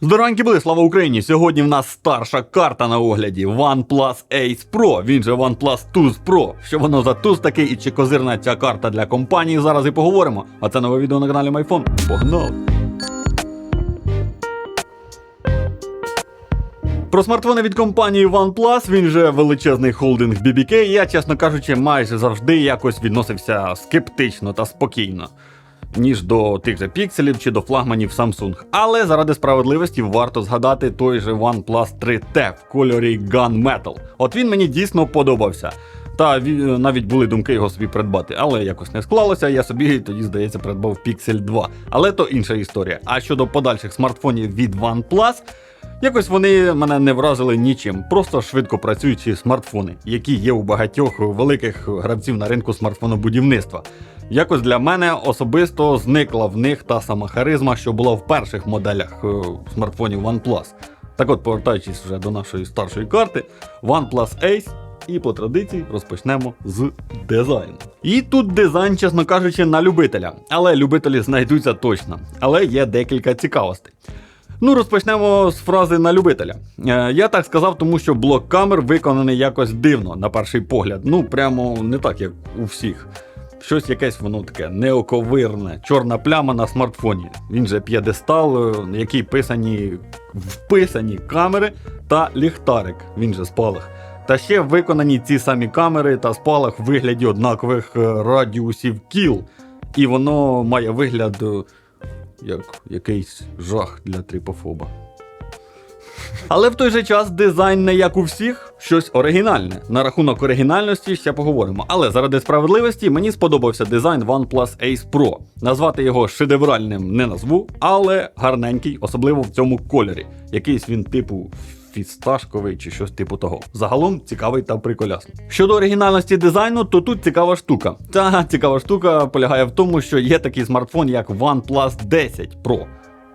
Здоровенькі були, слава Україні! Сьогодні в нас старша карта на огляді OnePlus Ace Pro, він же OnePlus Tools Pro. Що воно за туз такий і чи козирна ця карта для компанії, зараз і поговоримо. А це нове відео на каналі MyPhone. Погнали! Про смартфони від компанії OnePlus, він же величезний холдинг BBK, я, чесно кажучи, майже завжди якось відносився скептично та спокійно. Ніж до тих же пікселів чи до флагманів Samsung. Але заради справедливості варто згадати той же OnePlus 3T в кольорі Gunmetal. От він мені дійсно подобався. Та ві- навіть були думки його собі придбати, але якось не склалося. Я собі тоді, здається, придбав Pixel 2. Але то інша історія. А щодо подальших смартфонів від OnePlus, Якось вони мене не вразили нічим, просто швидко працюючі смартфони, які є у багатьох великих гравців на ринку смартфонобудівництва. Якось для мене особисто зникла в них та сама харизма, що була в перших моделях е, смартфонів OnePlus. Так от, повертаючись вже до нашої старшої карти, OnePlus Ace. І по традиції розпочнемо з дизайну. І тут дизайн, чесно кажучи, на любителя. Але любителі знайдуться точно. Але є декілька цікавостей. Ну, розпочнемо з фрази на любителя. Е, я так сказав, тому що блок камер виконаний якось дивно, на перший погляд. Ну, прямо не так, як у всіх. Щось якесь воно таке неоковирне, чорна пляма на смартфоні. Він же п'єдестал, е, на який писані вписані камери та ліхтарик, він же спалах. Та ще виконані ці самі камери та спалах в вигляді однакових е, радіусів кіл. І воно має вигляд е, як якийсь жах для трипофоба. Але в той же час дизайн не як у всіх, щось оригінальне. На рахунок оригінальності ще поговоримо. Але заради справедливості мені сподобався дизайн OnePlus Ace Pro. Назвати його шедевральним не назву, але гарненький, особливо в цьому кольорі. Якийсь він типу. Фісташковий чи щось типу того. Загалом цікавий та приколясний. Щодо оригінальності дизайну, то тут цікава штука. Та цікава штука полягає в тому, що є такий смартфон, як OnePlus 10 Pro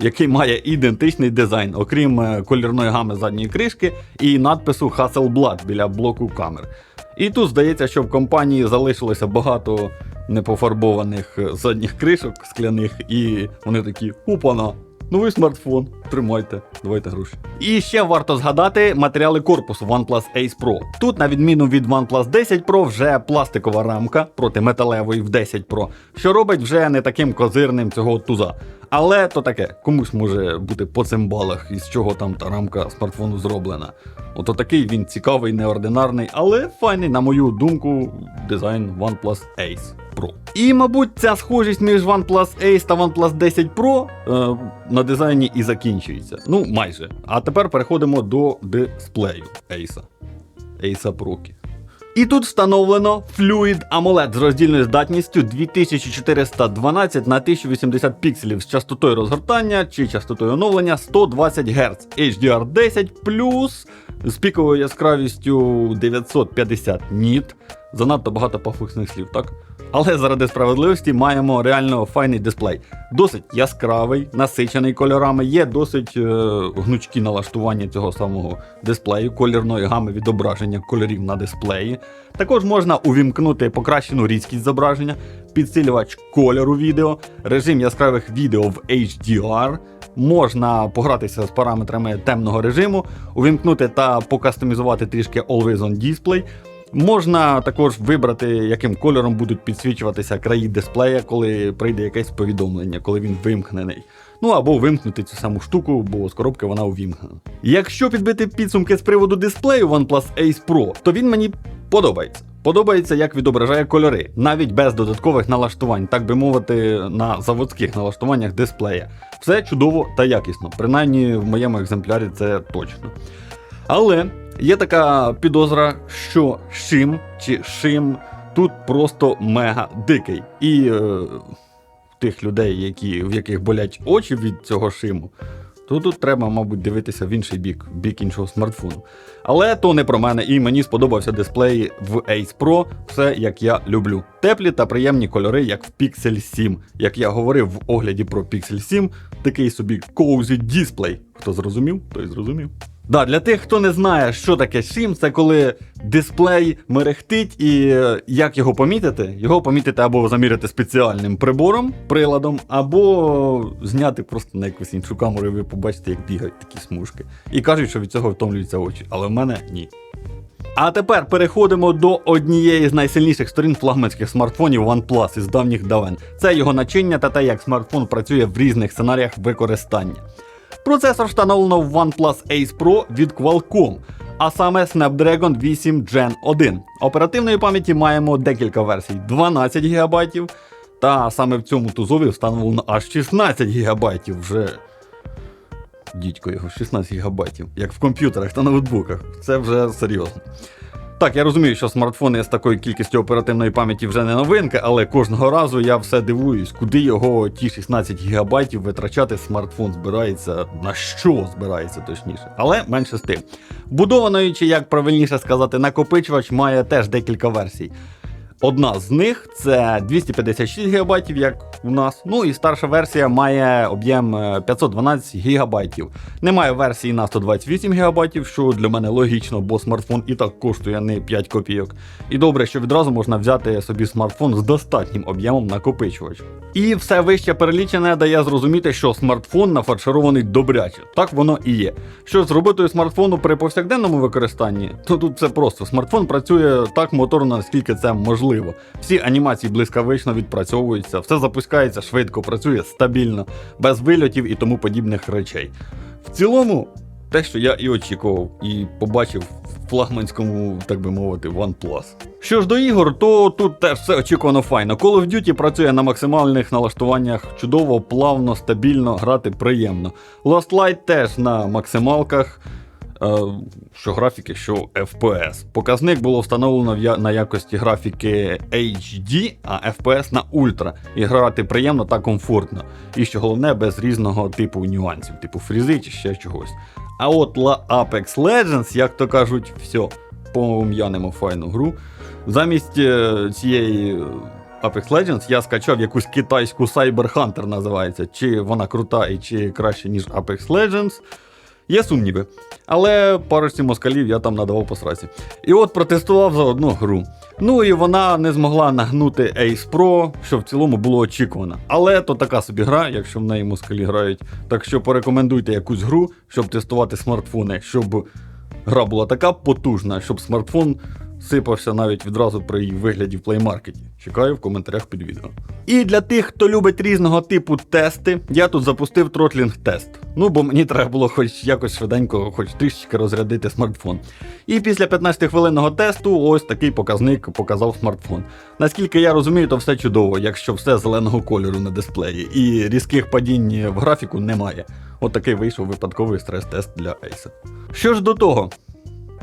який має ідентичний дизайн, окрім е, колірної гами задньої кришки і надпису Hasselblad біля блоку камер. І тут здається, що в компанії залишилося багато непофарбованих е, задніх кришок скляних, і вони такі опана. Новий смартфон, тримайте, давайте гроші. І ще варто згадати матеріали корпусу OnePlus Ace Pro. Тут, на відміну від OnePlus 10 Pro, вже пластикова рамка проти металевої в 10 Pro, що робить вже не таким козирним цього туза. Але то таке, комусь може бути по цимбалах, із чого там та рамка смартфону зроблена. Ото такий він цікавий, неординарний, але файний, на мою думку, дизайн OnePlus Ace Pro. І, мабуть, ця схожість між OnePlus Ace та OnePlus 10 Pro е, на дизайні і закінчується. Ну, майже. А тепер переходимо до дисплею Ace. Ace Pro. І тут встановлено Fluid AMOLED з роздільною здатністю 2412 на 1080 пікселів з частотою розгортання чи частотою оновлення 120 Гц HDR10 плюс з піковою яскравістю 950 ніт. Занадто багато пафосних слів, так? Але заради справедливості маємо реально файний дисплей. Досить яскравий, насичений кольорами, є досить е, гнучкі налаштування цього самого дисплею, колірної гами відображення кольорів на дисплеї. Також можна увімкнути покращену різкість зображення, підсилювач кольору відео, режим яскравих відео в HDR. Можна погратися з параметрами темного режиму, увімкнути та покастомізувати трішки Always On Display. Можна також вибрати, яким кольором будуть підсвічуватися краї дисплея, коли прийде якесь повідомлення, коли він вимкнений. Ну або вимкнути цю саму штуку, бо з коробки вона увімкнена. Якщо підбити підсумки з приводу дисплею OnePlus Ace Pro, то він мені подобається. Подобається, як відображає кольори, навіть без додаткових налаштувань, так би мовити, на заводських налаштуваннях дисплея. Все чудово та якісно, принаймні в моєму екземплярі це точно. Але є така підозра, що шим чи шим тут просто мега дикий. І е, тих людей, які, в яких болять очі від цього шиму, то тут треба, мабуть, дивитися в інший бік, бік іншого смартфону. Але то не про мене, і мені сподобався дисплей в Ace Pro, все як я люблю. Теплі та приємні кольори, як в Pixel 7. Як я говорив в огляді про Pixel 7, такий собі cozy дисплей. Хто зрозумів, той зрозумів. Да, для тих, хто не знає, що таке шим, це коли дисплей мерехтить і е, як його помітити. Його помітити або заміряти спеціальним прибором, приладом, або зняти просто на якусь іншу камеру, і ви побачите, як бігають такі смужки. І кажуть, що від цього втомлюються очі. Але в мене ні. А тепер переходимо до однієї з найсильніших сторін флагманських смартфонів OnePlus із давніх давен. Це його начиння та те, як смартфон працює в різних сценаріях використання. Процесор встановлено в OnePlus Ace Pro від Qualcomm, а саме Snapdragon 8 Gen 1. Оперативної пам'яті маємо декілька версій: 12 ГБ, та саме в цьому тузові встановлено аж 16 ГБ вже. Дідько його, 16 ГБ, як в комп'ютерах та ноутбуках. Це вже серйозно. Так, я розумію, що смартфони з такою кількістю оперативної пам'яті вже не новинка, але кожного разу я все дивуюсь, куди його ті 16 гігабайтів витрачати смартфон збирається, на що збирається точніше. Але менше з тим. Будованою, чи як правильніше сказати, накопичувач має теж декілька версій. Одна з них це 256 ГБ, як у нас. Ну і старша версія має об'єм е, 512 ГБ. Немає версії на 128 ГБ, що для мене логічно, бо смартфон і так коштує не 5 копійок. І добре, що відразу можна взяти собі смартфон з достатнім об'ємом накопичувача. І все вище перелічене дає зрозуміти, що смартфон нафарширований добряче. Так воно і є. Що ж з роботою смартфону при повсякденному використанні, то тут все просто. Смартфон працює так моторно, наскільки це можливо. Всі анімації блискавично відпрацьовуються, все запускається швидко, працює стабільно, без вильотів і тому подібних речей. В цілому, те, що я і очікував, і побачив в флагманському, так би мовити, OnePlus. Що ж до ігор, то тут теж все очікувано файно. Call of Duty працює на максимальних налаштуваннях чудово, плавно, стабільно, грати приємно. Lost Light теж на максималках. Е, Що графіки, що FPS. Показник було встановлено на якості графіки HD, а FPS на Ultra. І грати приємно та комфортно. І що головне, без різного типу нюансів, типу фрізи чи ще чогось. А от La Apex Legends, як то кажуть, все, пом'янемо файну гру. Замість е, цієї е, Apex Legends я скачав якусь китайську Cyber Hunter називається. Чи вона крута і чи краще, ніж Apex Legends. Є сумніви. Але парочці москалів я там надавав по сраці. І от протестував за одну гру. Ну і вона не змогла нагнути Ace Pro, що в цілому було очікувано. Але то така собі гра, якщо в неї москалі грають. Так що порекомендуйте якусь гру, щоб тестувати смартфони, щоб гра була така потужна, щоб смартфон сипався навіть відразу при її вигляді в плеймаркеті. Чекаю в коментарях під відео. І для тих, хто любить різного типу тести, я тут запустив тротлінг тест. Ну, бо мені треба було хоч якось швиденько, хоч трішечки розрядити смартфон. І після 15-хвилинного тесту ось такий показник показав смартфон. Наскільки я розумію, то все чудово, якщо все зеленого кольору на дисплеї, і різких падінь в графіку немає. От такий вийшов випадковий стрес-тест для Ace. Що ж до того,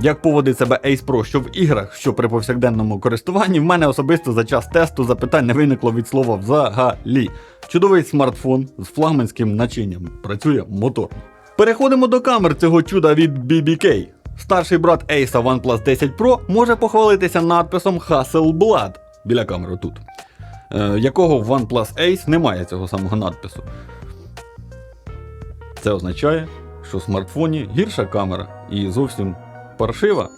як поводить себе Ace Pro, що в іграх, що при повсякденному користуванні, в мене особисто за час тесту запитань не виникло від слова взагалі. Чудовий смартфон з флагманським начинням. Працює моторно. Переходимо до камер цього чуда від BBK. Старший брат Ace OnePlus 10 Pro може похвалитися надписом Hasselblad біля камери тут. Е, якого в OnePlus Ace немає цього самого надпису. Це означає, що в смартфоні гірша камера і зовсім паршива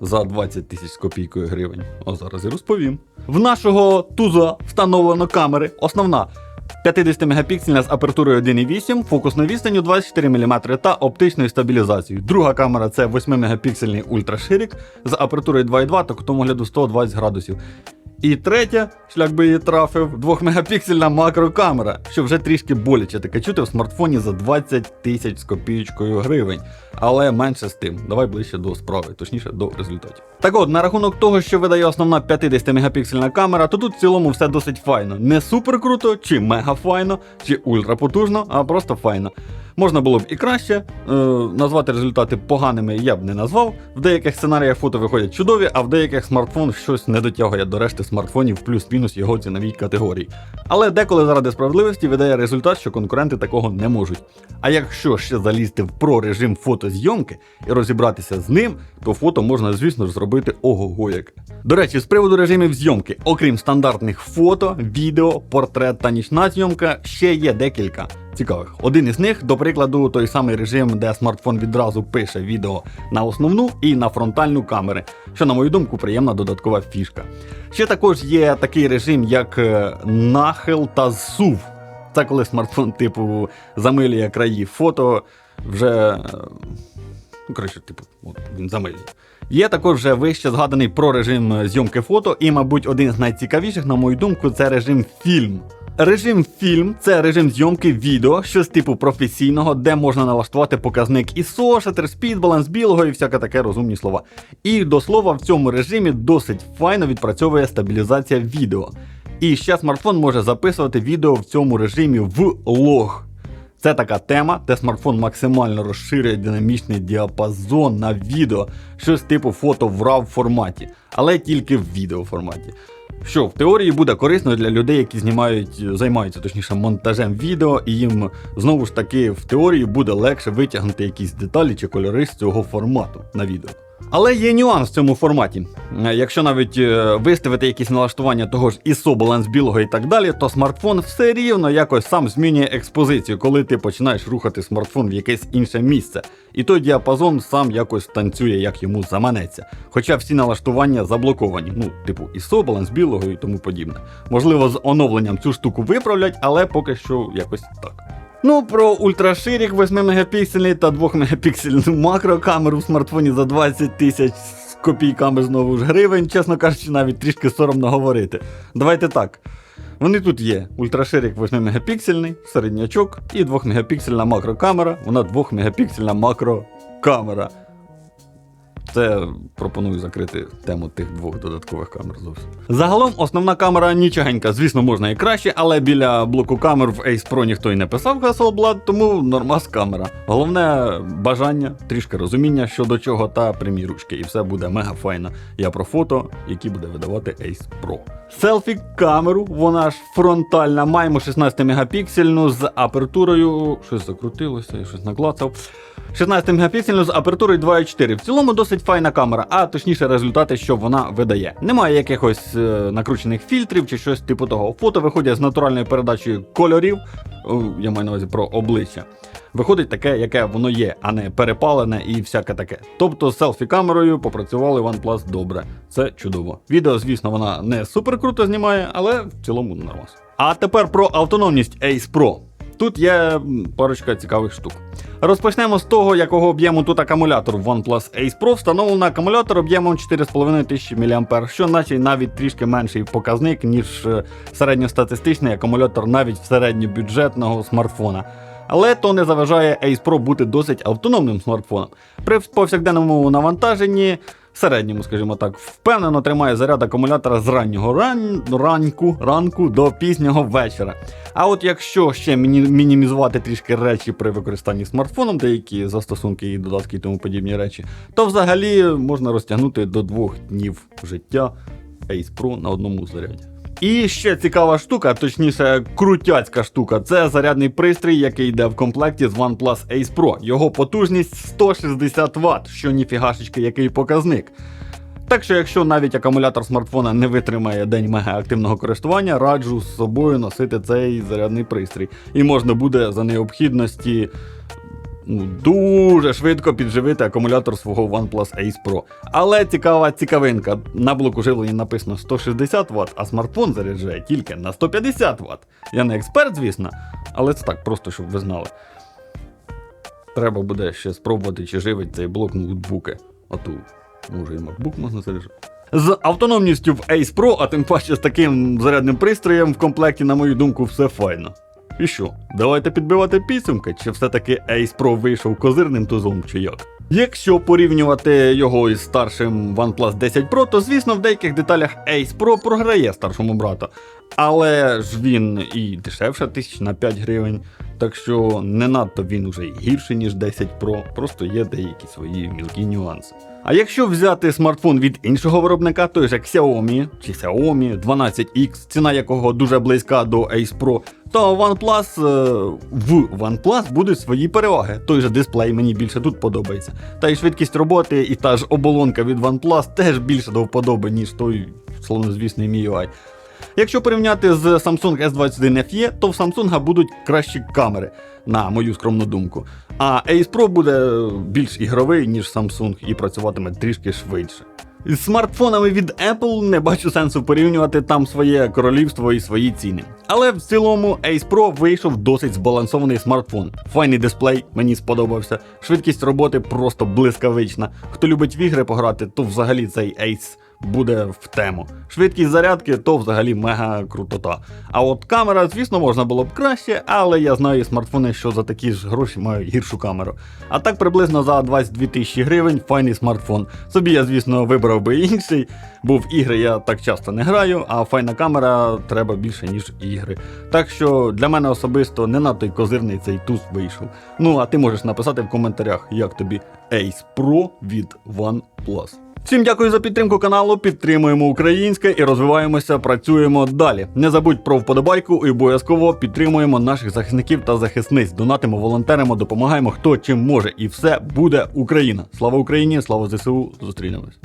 за 20 тисяч з копійкою гривень. А зараз і розповім. В нашого туза встановлено камери. Основна 50 мегапіксельна з апертурою 1.8, фокусною відстанню 24 мм та оптичною стабілізацією. Друга камера це 8 мегапіксельний ультраширік з апертурою 2.2 та кутом огляду 120 градусів. І третя, шлях би її трафив, 2-мегапіксельна макрокамера, що вже трішки боляче таке чути в смартфоні за 20 тисяч з копійкою гривень. Але менше з тим, давай ближче до справи, точніше до результатів. Так от, на рахунок того, що видає основна 50-мегапіксельна камера, то тут в цілому все досить файно. Не супер круто, чи мега файно, чи ультра потужно, а просто файно. Можна було б і краще. Е, назвати результати поганими я б не назвав. В деяких сценаріях фото виходять чудові, а в деяких смартфон щось не дотягує до решти смартфонів плюс-мінус його ціновій категорії. Але деколи заради справедливості видає результат, що конкуренти такого не можуть. А якщо ще залізти в про режим фотозйомки і розібратися з ним, то фото можна, звісно ж, зробити ого-го як. До речі, з приводу режимів зйомки, окрім стандартних фото, відео, портрет та нічна зйомка, ще є декілька. Цікавих. Один із них, до прикладу, той самий режим, де смартфон відразу пише відео на основну і на фронтальну камери, що, на мою думку, приємна додаткова фішка. Ще також є такий режим, як е, нахил та зсув. Це коли смартфон, типу, замилює краї фото, вже. Ну, коротше, типу, от, він замилює. Є також вже вище згаданий про режим зйомки фото, і, мабуть, один з найцікавіших, на мою думку, це режим фільм. Режим фільм це режим зйомки відео, щось типу професійного, де можна налаштувати показник ISO, шатер спід, баланс білого і всяке таке розумні слова. І до слова, в цьому режимі досить файно відпрацьовує стабілізація відео. І ще смартфон може записувати відео в цьому режимі в лог. Це така тема, де смартфон максимально розширює динамічний діапазон на відео, щось типу фото в RAW форматі, але тільки в відео форматі. Що в теорії буде корисно для людей, які знімають, займаються точніше монтажем відео, і їм знову ж таки в теорії буде легше витягнути якісь деталі чи кольори з цього формату на відео. Але є нюанс в цьому форматі. Е, Якщо навіть е, виставити якісь налаштування того ж ISO, баланс білого і так далі, то смартфон все рівно якось сам змінює експозицію, коли ти починаєш рухати смартфон в якесь інше місце. І той діапазон сам якось танцює, як йому заманеться. Хоча всі налаштування заблоковані, ну, типу ISO, баланс білого і тому подібне. Можливо, з оновленням цю штуку виправлять, але поки що якось так. Ну, про ультраширік 8 мегапіксельний та 2 мегапіксельну макрокамеру в смартфоні за 20 тисяч з копійками знову ж гривень, чесно кажучи, навіть трішки соромно говорити. Давайте так. Вони тут є. Ультраширік 8 мегапіксельний, середнячок і 2 мегапіксельна макрокамера, вона 2 мегапіксельна макрокамера. Це пропоную закрити тему тих двох додаткових камер зовсім. Загалом основна камера нічогенька, звісно, можна і краще, але біля блоку камер в Ace Pro ніхто й не писав Hasselblad, тому нормас камера. Головне бажання, трішки розуміння щодо чого та прямі ручки, і все буде мега файно. Я про фото, які буде видавати Ace Pro. Селфі камеру, вона ж фронтальна, маємо 16 мегапіксельну з апертурою. Щось закрутилося, я щось наклацав. 16 мегапіксельну з апертурою 2.4. В цілому досить файна камера, а точніше результати, що вона видає. Немає якихось е, накручених фільтрів чи щось типу того. Фото виходять з натуральною передачею кольорів, я маю на увазі про обличчя. Виходить таке, яке воно є, а не перепалене і всяке таке. Тобто з селфі-камерою попрацювали OnePlus добре. Це чудово. Відео, звісно, вона не супер круто знімає, але в цілому нормас. А тепер про автономність Ace Pro. Тут є парочка цікавих штук. Розпочнемо з того, якого об'єму тут акумулятор OnePlus Ace Pro. Встановлено акумулятор об'ємом 4500 мАh, що наче навіть трішки менший показник, ніж е, середньостатистичний акумулятор навіть в середньобюджетного смартфона. Але то не заважає Ace Pro бути досить автономним смартфоном. При повсякденному навантаженні, середньому, скажімо так, впевнено тримає заряд акумулятора з раннього ран... ранку, ранку до пізнього вечора. А от якщо ще міні... мінімізувати трішки речі при використанні смартфоном, деякі застосунки і додатки і тому подібні речі, то взагалі можна розтягнути до двох днів життя Ace Pro на одному заряді. І ще цікава штука, точніше, крутяцька штука, це зарядний пристрій, який йде в комплекті з OnePlus Ace Pro. Його потужність 160 Вт, що ніфігашечки який показник. Так що, якщо навіть акумулятор смартфона не витримає день мегаактивного користування, раджу з собою носити цей зарядний пристрій. І можна буде за необхідності дуже швидко підживити акумулятор свого OnePlus Ace Pro. Але цікава цікавинка. На блоку живлення написано 160 Вт, а смартфон заряджає тільки на 150 Вт. Я не експерт, звісно, але це так, просто щоб ви знали. Треба буде ще спробувати, чи живить цей блок ноутбуки. А то, може, і MacBook можна заряджати. З автономністю в Ace Pro, а тим паче з таким зарядним пристроєм в комплекті, на мою думку, все файно. І що, давайте підбивати підсумки, чи все-таки Ace Pro вийшов козирним тузом, чи як? Якщо порівнювати його із старшим OnePlus 10 Pro, то звісно в деяких деталях Ace Pro програє старшому брату. Але ж він і дешевше тисяч на 5 гривень, так що не надто він уже і гірший, ніж 10 Pro, просто є деякі свої мілкі нюанси. А якщо взяти смартфон від іншого виробника, той же Xiaomi чи Xiaomi 12X, ціна якого дуже близька до Ace Pro, то OnePlus е, в OnePlus будуть свої переваги. Той же дисплей мені більше тут подобається. Та й швидкість роботи, і та ж оболонка від OnePlus теж більше до вподоби, ніж той славнозвісний MIUI. Якщо порівняти з Samsung S21 FE, то в Samsung будуть кращі камери, на мою скромну думку. А Ace Pro буде більш ігровий, ніж Samsung, і працюватиме трішки швидше. З смартфонами від Apple не бачу сенсу порівнювати там своє королівство і свої ціни. Але в цілому Ace Pro вийшов досить збалансований смартфон. Файний дисплей, мені сподобався. Швидкість роботи просто блискавична. Хто любить в ігри пограти, то взагалі цей Ace буде в тему. Швидкість зарядки то взагалі мега крутота. А от камера, звісно, можна було б краще, але я знаю смартфони, що за такі ж гроші мають гіршу камеру. А так приблизно за 22 тисячі гривень файний смартфон. Собі я, звісно, вибрав би інший, бо в ігри я так часто не граю, а файна камера треба більше, ніж ігри. Так що для мене особисто не надто й козирний цей туз вийшов. Ну а ти можеш написати в коментарях, як тобі Ace Pro від OnePlus. Всім дякую за підтримку каналу, підтримуємо українське і розвиваємося, працюємо далі. Не забудь про вподобайку і обов'язково підтримуємо наших захисників та захисниць. Донатимо, волонтеримо, допомагаємо хто чим може. І все буде Україна. Слава Україні, слава ЗСУ. Зустрінемось.